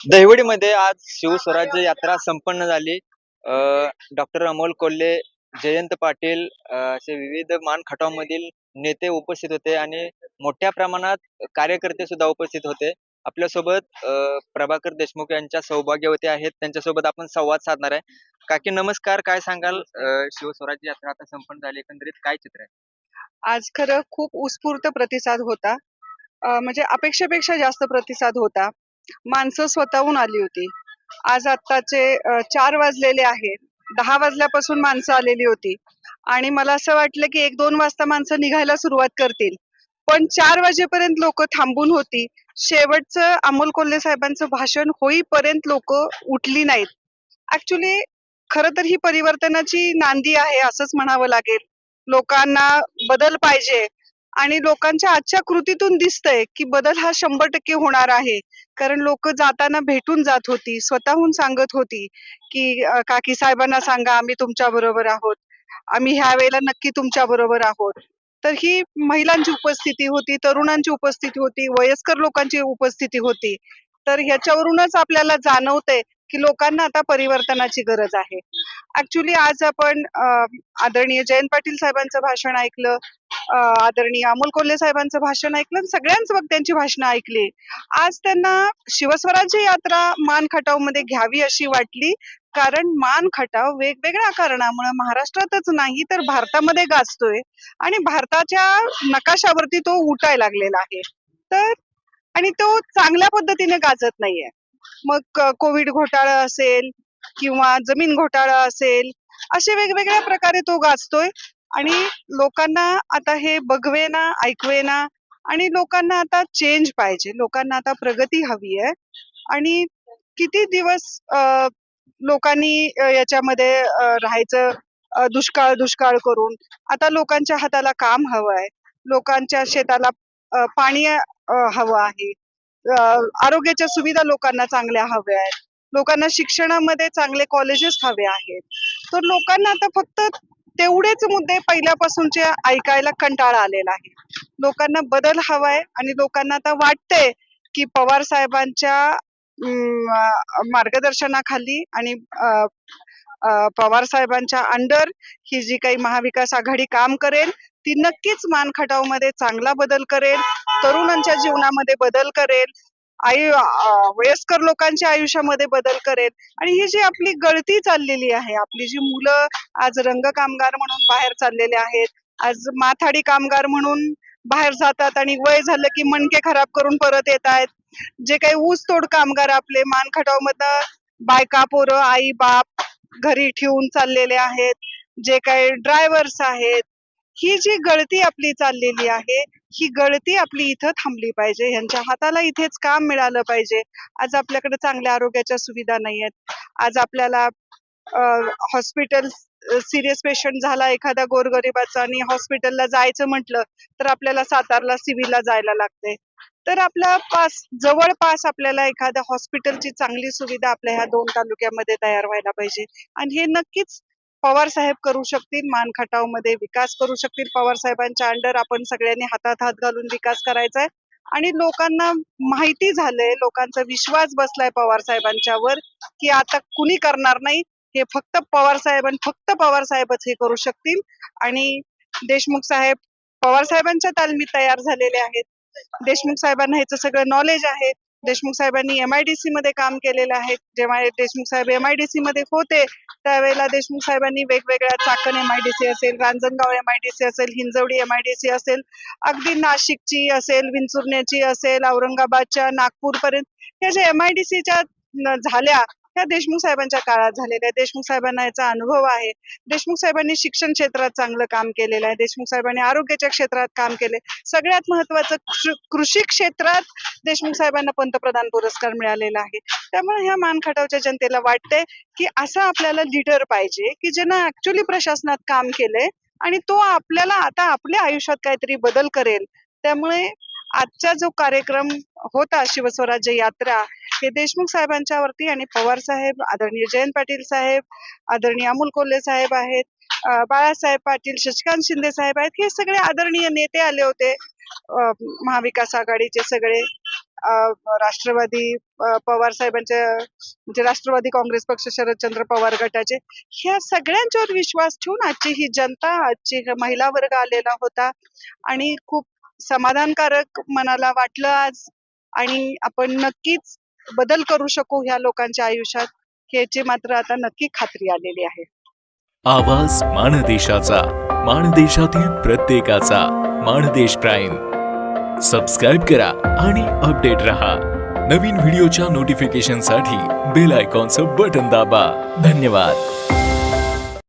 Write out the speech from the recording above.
दहिवडीमध्ये आज शिवस्वराज्य यात्रा संपन्न झाली. डॉक्टर अमोल कोल्हे जयंत पाटील असे विविध मान खटावमधील नेते उपस्थित होते आणि मोठ्या प्रमाणात कार्यकर्ते सुद्धा उपस्थित होते. आपल्यासोबत अ, प्रभाकर देशमुख यांच्या सौभाग्यवती आहेत. त्यांच्यासोबत आपण संवाद साधणार आहे. काकी नमस्कार काय सांगाल? शिवस्वराज्य यात्रा आता संपन्न झाली. एकंदरीत काय चित्र आहे? आज खरं खूप उत्स्फूर्त प्रतिसाद होता. म्हणजे अपेक्षेपेक्षा जास्त प्रतिसाद होता. माणसं स्वतःहून आली होती. आज आत्ताचे चार वाजलेले आहेत दहा वाजल्यापासून माणसं आलेली होती. आणि मला असं वाटलं की एक दोन वाजता माणसं निघायला सुरुवात करतील. पण चार वाजेपर्यंत लोक थांबून होती. शेवटचं अमोल कोल्हे साहेबांचं भाषण होईपर्यंत लोक उठली नाहीत. ऍक्च्युली खर तर ही परिवर्तनाची नांदी आहे असंच म्हणावं लागेल. लोकांना बदल पाहिजे. आणि लोकांच्या आजच्या कृतीतून दिसतंय की बदल हा शंभर टक्के होणार आहे. कारण लोक जाताना भेटून जात होती स्वतःहून सांगत होती की काकी साहेबांना सांगा आम्ही तुमच्या बरोबर आहोत. आम्ही ह्या वेळेला नक्की तुमच्या बरोबर आहोत. तर ही महिलांची उपस्थिती होती तरुणांची उपस्थिती होती वयस्कर लोकांची उपस्थिती होती. तर ह्याच्यावरूनच आपल्याला जाणवतंय की लोकांना आता परिवर्तनाची गरज आहे. ऍक्च्युली आज आपण आदरणीय जयंत पाटील साहेबांचं भाषण ऐकलं आदरणीय अमोल कोल्हे साहेबांचं भाषण ऐकलं सगळ्यांच वक्त्यांची भाषणं ऐकली. आज त्यांना शिवस्वराज्य यात्रा मान खटावमध्ये घ्यावी अशी वाटली कारण मान खटाव वेगवेगळ्या कारणामुळे महाराष्ट्रातच नाही तर भारतामध्ये गाजतोय आणि भारताच्या नकाशावरती तो उठायला लागलेला आहे. तर आणि तो चांगल्या पद्धतीने गाजत नाहीये. मग कोविड घोटाळा असेल किंवा जमीन घोटाळा असेल असे वेगवेगळ्या प्रकारे तो गाजतोय. आणि लोकांना आता हे बघवेना ऐकवेना आणि लोकांना आता चेंज पाहिजे. लोकांना आता प्रगती हवी आहे. आणि किती दिवस लोकांनी याच्यामध्ये राहायचं दुष्काळ दुष्काळ करून आता लोकांच्या हाताला काम हवं आहे. लोकांच्या शेताला पाणी हवं आहे. आरोग्याच्या सुविधा लोकांना चांगल्या हव्या आहेत. लोकांना शिक्षणामध्ये चांगले कॉलेजेस हवे आहेत. तर लोकांना आता फक्त तेवढेच मुद्दे पहिल्यापासूनचे ऐकायला कंटाळा आलेला आहे. लोकांना बदल हवाय आणि लोकांना आता वाटतंय की पवार साहेबांच्या मार्गदर्शनाखाली आणि पवार साहेबांच्या अंडर ही जी काही महाविकास आघाडी काम करेल ती नक्कीच मानखटावमध्ये चांगला बदल करेल तरुणांच्या जीवनामध्ये बदल करेल आयु वयस्कर लोकांच्या आयुष्यामध्ये बदल करेल. आणि ही जी आपली गळती चाललेली आहे आपली जी मुलं आज रंग कामगार म्हणून बाहेर चाललेले आहेत आज माथाडी कामगार म्हणून बाहेर जातात आणि वय झालं की मणके खराब करून परत येत आहेत. जे काही ऊसतोड कामगार आपले मानखटाव मधनं बायका पोरं आई बाप घरी ठेवून चाललेले आहेत. जे काही ड्रायव्हर्स आहेत ही जी गळती आपली चाललेली आहे ही गळती आपली इथं थांबली पाहिजे. यांच्या हाताला इथेच काम मिळालं पाहिजे. आज आपल्याकडे चांगल्या आरोग्याच्या सुविधा नाही आहेत आज आपल्याला हॉस्पिटल सिरियस पेशंट झाला एखादा गोरगरिबाचा आणि हॉस्पिटलला जायचं म्हटलं तर आपल्याला सातारला सिव्हिलला जायला लागते तर आपला पास जवळपास आपल्याला एखाद्या हॉस्पिटलची चांगली सुविधा आपल्या ह्या दोन तालुक्यामध्ये तयार व्हायला पाहिजे. आणि हे नक्कीच पवार साहेब करू शकतील मानमध्ये विकास करू शकतील. पवार साहेबांच्या अंडर आपण सगळ्यांनी हातात हात घालून विकास करायचा आहे आणि लोकांना माहिती झालंय लोकांचा विश्वास बसलाय पवार साहेबांच्यावर की आता कुणी करणार नाही. हे फक्त पवार साहेब आणि फक्त पवार साहेबच हे करू शकतील. आणि देशमुख साहेब पवार साहेबांच्या तालमीत तयार झालेले आहेत. देशमुख साहेबांना ह्याचं सगळं नॉलेज आहे. देशमुख साहेबांनी एमआयडीसी मध्ये काम केलेलं आहे. जेव्हा देशमुख साहेब एमआयडीसी मध्ये होते त्यावेळेला देशमुख साहेबांनी वेगवेगळ्या चाकण एमआयडीसी असेल रांजणगाव एमआयडीसी असेल हिंजवडी एमआयडीसी असेल अगदी नाशिकची असेल विंचुर्ण्याची असेल औरंगाबादच्या नागपूरपर्यंत पर्यंत ह्या ज्या एमआयडीसीच्या झाल्या ह्या देशमुख साहेबांच्या काळात झालेल्या देशमुख साहेबांना याचा अनुभव आहे. देशमुख साहेबांनी शिक्षण क्षेत्रात चांगलं काम केलेलं आहे. देशमुख साहेबांनी आरोग्याच्या क्षेत्रात काम केले. सगळ्यात महत्वाचं कृषी क्षेत्रात देशमुख साहेबांना पंतप्रधान पुरस्कार मिळालेला आहे. त्यामुळे ह्या मानखटावच्या जनतेला वाटतंय की असा आपल्याला लिडर पाहिजे की ज्यांना ऍक्च्युली प्रशासनात काम केलंय आणि तो आपल्याला आता आपल्या आयुष्यात काहीतरी बदल करेल. त्यामुळे आजचा जो कार्यक्रम होता शिवस्वराज्य यात्रा हे देशमुख साहेबांच्या वरती आणि पवार साहेब आदरणीय जयंत पाटील साहेब आदरणीय अमोल कोल्हे साहेब आहेत बाळासाहेब पाटील शशिकांत शिंदे साहेब आहेत हे सगळे आदरणीय नेते आले होते अं, महाविकास आघाडीचे सगळे राष्ट्रवादी पवार साहेबांचे म्हणजे राष्ट्रवादी काँग्रेस पक्ष शरदचंद्र पवार गटाचे ह्या सगळ्यांच्यावर विश्वास ठेवून आजची ही जनता आजची महिला वर्ग आलेला होता आणि खूप समाधानकारक मनाला वाटलं आज आणि आपण नक्कीच बदल करू शकू ह्या लोकांच्या आयुष्यात ह्याची मात्र आता नक्की खात्री आलेली आहे. आवाज माणदेशाचा माणदेशातील प्रत्येकाचा माणदेश प्राईम. सबस्क्राईब करा आणि अपडेट रहा. नवीन व्हिडिओच्या नोटिफिकेशनसाठी बेल आयकॉनचं बटन दाबा. धन्यवाद.